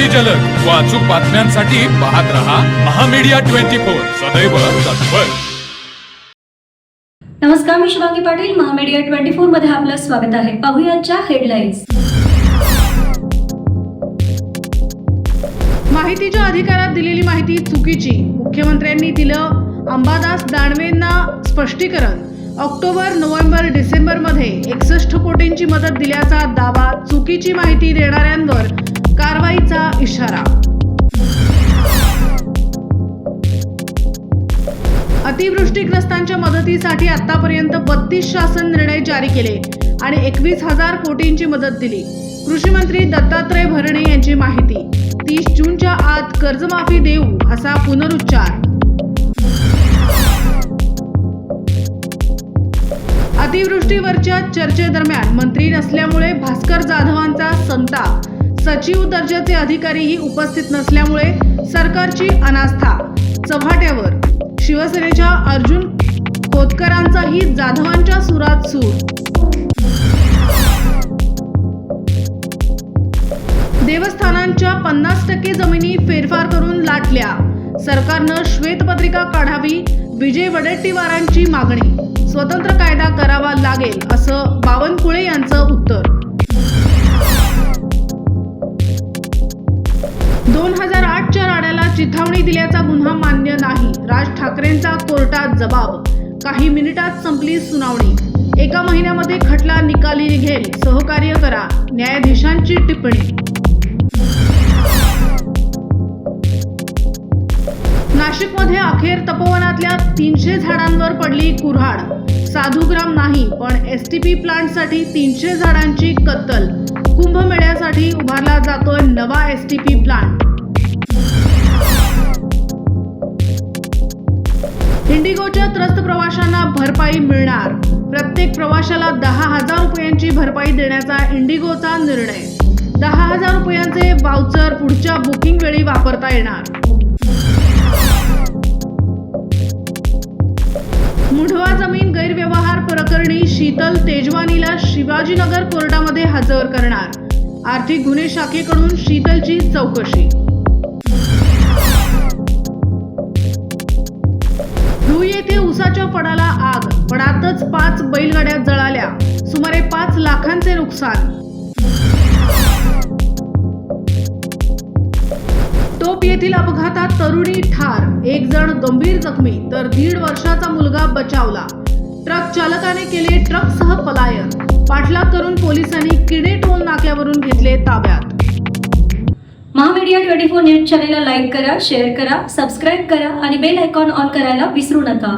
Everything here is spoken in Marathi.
अगदी जलद. व अचूक बातम्यांसाठी पाहत रहा महामीडिया ट्वेंटी फोर. सदैव तत्पर. नमस्कार मी शुभांगी पाटील. महामीडिया ट्वेंटी फोरमध्ये आपलं स्वागत आहे. पाहुयाच्या हेडलाईन्स माहितीच्या अधिकारात दिलेली माहिती चुकीची. मुख्यमंत्र्यांनी दिलं अंबादास दानवेंना स्पष्टीकरण. ऑक्टोबर नोव्हेंबर डिसेंबरमध्ये एकसष्ट कोटींची मदत दिल्याचा दावा चुकीची माहिती देणाऱ्यांवर कारवाईचा इशारा. अतिवृष्टीग्रस्तांच्या मदतीसाठी आतापर्यंत बत्तीस शासन निर्णय जारी केले आणि एकवीस हजार कोटींची मदत दिली. कृषी मंत्री दत्तात्रय भरणे यांची माहिती. तीस जूनच्या आत कर्जमाफी देऊ असा पुनरुच्चार. अतिवृष्टीवरच्या चर्चेदरम्यान मंत्री नसल्यामुळे भास्कर जाधवांचा संताप. सचिव दर्जाचे अधिकारीही उपस्थित नसल्यामुळे सरकारची अनास्था. चव्हाट्यावर शिवसेनेच्या अर्जुन खोतकरांचाही जाधवांच्या सुरात सूर. देवस्थानांच्या पन्नास टक्के जमिनी फेरफार करून लाटल्या. सरकारनं श्वेतपत्रिका काढावी विजय वडेट्टीवारांची मागणी. स्वतंत्र कायदा करावा लागेल असं बावनकुळे ठाकरेंचा कोर्टात जबाब. काही मिनिटात संपली सुनावणी. एका महिन्यामध्ये खटला निकाली निघेल सहकार्य करा न्यायाधीशांची टिप्पणी. नाशिकमध्ये अखेर तपोवनातल्या तीनशे झाडांवर पडली कुऱ्हाड. साधूग्राम नाही पण एस टी पी प्लांटसाठी तीनशे झाडांची कत्तल. कुंभमेळ्यासाठी उभारला जातोय नवा एस टी पी प्लांट. भरपाई मिळणार. प्रत्येक प्रवाशाला दहा हजार रुपयांची भरपाई देण्याचा इंडिगोचा निर्णय. दहा हजार रुपयांचे वाउचर पुढच्या बुकिंग वेळी वापरता येणार. मुढवा जमीन गैरव्यवहार प्रकरणी शीतल तेजवानीला शिवाजीनगर कोर्टामध्ये हजर करणार. आर्थिक गुन्हे शाखेकडून शीतलची चौकशी. धुळ येथे उसाच्या फडाला पाच बैलगाड्या जळाल्या. सुमारे पाच लाखांचे नुकसान. टोप येथील अपघातात तरुणी ठार. एक जण गंभीर जखमी तर दीड वर्षाचा मुलगा बचावला. ट्रक चालकाने केले ट्रकसह पलायन. पाठलाग करून पोलिसांनी किडे टोल नाक्यावरून घेतले ताब्यात. महामीडिया ट्वेंटी फोर न्यूज चॅनेलला लाईक करा शेअर करा सबस्क्राईब करा आणि बेल आयकॉन ऑन करायला विसरू नका.